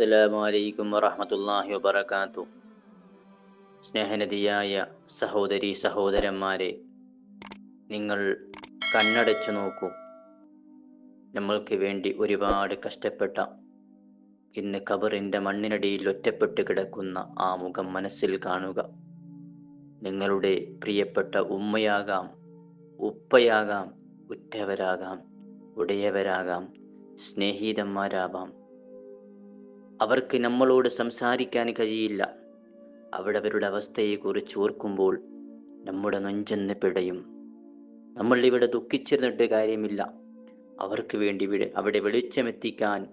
അസ്സലാമു അലൈക്കും വറഹമത്തല്ലാഹി വബർക്കാത്തു സ്നേഹനദിയായ സഹോദരി സഹോദരന്മാരെ നിങ്ങൾ കണ്ണടച്ചു നോക്കൂ. നമ്മൾക്ക് വേണ്ടി ഒരുപാട് കഷ്ടപ്പെട്ട ഇന്ന് കബറിന്റെ മണ്ണിനടിയിൽ ഒറ്റപ്പെട്ട് കിടക്കുന്ന ആ മുഖം മനസ്സിൽ കാണുക. നിങ്ങളുടെ പ്രിയപ്പെട്ട ഉമ്മയാകാം ഉപ്പയാകാം ഉറ്റവരാകാം ഉടയവരാകാം സ്നേഹിതന്മാരാവാം അവർക്ക് നമ്മളോട് സംസാരിക്കാൻ കഴിയില്ല. അവിടെ അവരുടെ അവസ്ഥയെക്കുറിച്ച് ഓർക്കുമ്പോൾ നമ്മുടെ നെഞ്ചെന്ന് പിടയും. നമ്മൾ ഇവിടെ ദുഃഖിച്ചിരുന്നിട്ട് കാര്യമില്ല. അവർക്ക് വേണ്ടി ഇവിടെ അവിടെ വെളിച്ചമെത്തിക്കാൻ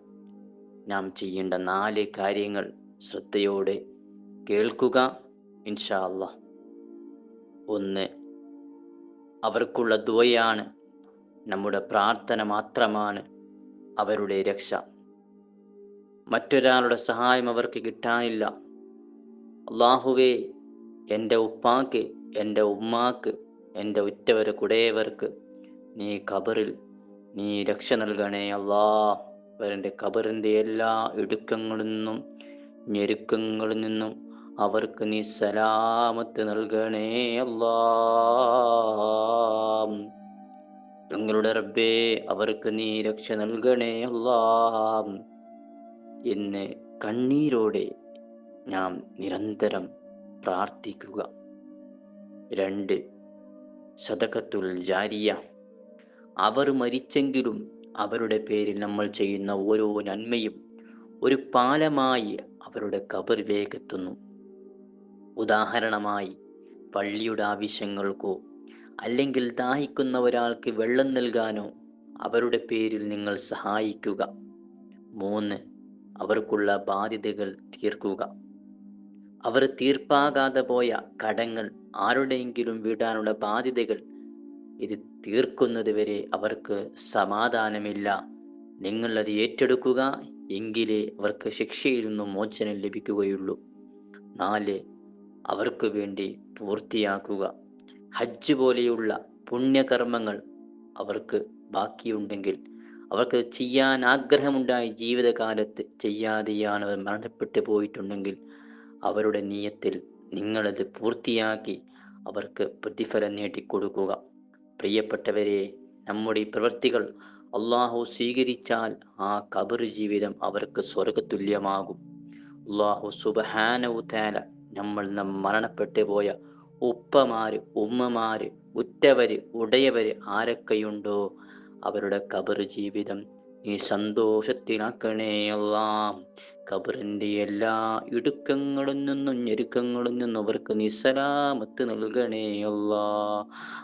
നാം ചെയ്യേണ്ട നാല് കാര്യങ്ങൾ ശ്രദ്ധയോടെ കേൾക്കുക ഇൻഷാ അല്ലാ ഒന്ന് അവർക്കുള്ള ദ്വയാണ്. നമ്മുടെ പ്രാർത്ഥന മാത്രമാണ് അവരുടെ രക്ഷ. മറ്റൊരാളുടെ സഹായം അവർക്ക് കിട്ടാനില്ല. അള്ളാഹുവേ എന്റെ ഉപ്പാക്ക് എന്റെ ഉമ്മാക്ക് എന്റെ ഉറ്റവരെ കുടയവർക്ക് നീ ഖബറിൽ നീ രക്ഷ നൽകണേ അള്ളാ. അവരുടെ ഖബറിന്റെ എല്ലാ ഇടുക്കങ്ങളിൽ നിന്നും ഞെരുക്കങ്ങളിൽ നിന്നും അവർക്ക് നീ സലാമത്ത് നൽകണേ അല്ലാ ഞങ്ങളുടെ റബ്ബേ അവർക്ക് നീ രക്ഷ നൽകണേ അല്ലാ എന്ന് കണ്ണീരോടെ നാം നിരന്തരം പ്രാർത്ഥിക്കുക. രണ്ട് സദകത്തുൽ ജാരിയ. അവർ മരിച്ചെങ്കിലും അവരുടെ പേരിൽ നമ്മൾ ചെയ്യുന്ന ഓരോ നന്മയും ഒരു പാലമായി അവരുടെ കബറിലേക്ക് എത്തുന്നു ഉദാഹരണമായി പള്ളിയുടെ ആവശ്യങ്ങൾക്കോ അല്ലെങ്കിൽ ദാഹിക്കുന്ന ഒരാൾക്ക് വെള്ളം നൽകാനോ അവരുടെ പേരിൽ നിങ്ങൾ സഹായിക്കുക. മൂന്ന് അവർക്കുള്ള ബാധ്യതകൾ തീർക്കുക. അവർ തീർപ്പാകാതെ പോയ കടങ്ങൾ ആരുടെയെങ്കിലും വീടാനുള്ള ബാധ്യതകൾ ഇത് തീർക്കുന്നത് വരെ അവർക്ക് സമാധാനമില്ല. നിങ്ങൾ അത് ഏറ്റെടുക്കുക എങ്കിലേ അവർക്ക് ശിക്ഷയിൽ നിന്നും മോചനം ലഭിക്കുകയുള്ളൂ. നാല് അവർക്ക് വേണ്ടി പൂർത്തിയാക്കുക. ഹജ്ജ് പോലെയുള്ള പുണ്യകർമ്മങ്ങൾ അവർക്ക് ബാക്കിയുണ്ടെങ്കിൽ അവർക്ക് ചെയ്യാൻ ആഗ്രഹമുണ്ടായി ജീവിതകാലത്ത് ചെയ്യാതെയാണ് അവർ മരണപ്പെട്ടു പോയിട്ടുണ്ടെങ്കിൽ അവരുടെ നീയത്തിൽ നിങ്ങളത് പൂർത്തിയാക്കി അവർക്ക് പ്രതിഫലം നേടിക്കൊടുക്കുക. പ്രിയപ്പെട്ടവരെ നമ്മുടെ പ്രവൃത്തികൾ അള്ളാഹു സ്വീകരിച്ചാൽ ആ കബർ ജീവിതം അവർക്ക് സ്വർഗതുല്യമാകും അള്ളാഹു സുബഹാനവു താല നമ്മൾ നം മരണപ്പെട്ടു പോയ ഉപ്പമാര് ഉമ്മമാര് ഉറ്റവര് ഉടയവര് ആരൊക്കെയുണ്ടോ അവരുടെ കബർ ജീവിതം നീ സന്തോഷത്തിലാക്കണേ അല്ലാം ഖബറിന്റെ എല്ലാ ഇടുക്കങ്ങളിൽ നിന്നും ഞെരുക്കങ്ങളിൽ നിന്നും അവർക്ക് നിസ്സലാമത്ത് നൽകണേ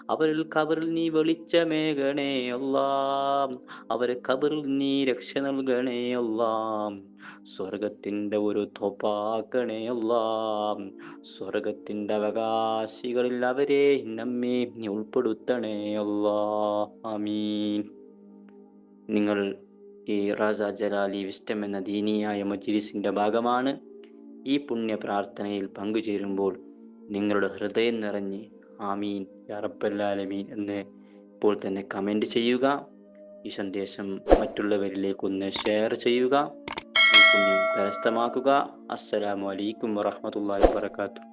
അവരിൽ കബറിൽ നീ വെളിച്ചമേകണേ അല്ലാ. അവരെ കബറിൽ നീ രക്ഷ നൽകണേ സ്വർഗത്തിന്റെ ഒരു തൊപ്പാക്കണേ സ്വർഗത്തിന്റെ അവകാശികളിൽ അവരെ നമ്മെ ഉൾപ്പെടുത്തണേ അല്ലാ. ആമീൻ. നിങ്ങൾ ഈ റാസ ജലാലി വിസ്റ്റം എന്ന ദീനിയായ മജ്ലിസിന്റെ ഭാഗമാണ് ഈ പുണ്യ പ്രാർത്ഥനയിൽ പങ്കുചേരുമ്പോൾ നിങ്ങളുടെ ഹൃദയം നിറഞ്ഞ് ആമീൻ യാ റബ്ബല്ലാലമീൻ എന്ന് ഇപ്പോൾ തന്നെ കമന്റ് ചെയ്യുക. ഈ സന്ദേശം മറ്റുള്ളവരിലേക്കൊന്ന് ഷെയർ ചെയ്യുക. കരസ്ഥമാക്കുക. അസ്സലാമു അലൈക്കും വറഹ്മത്തുള്ളാഹി വബറകാതുഹു.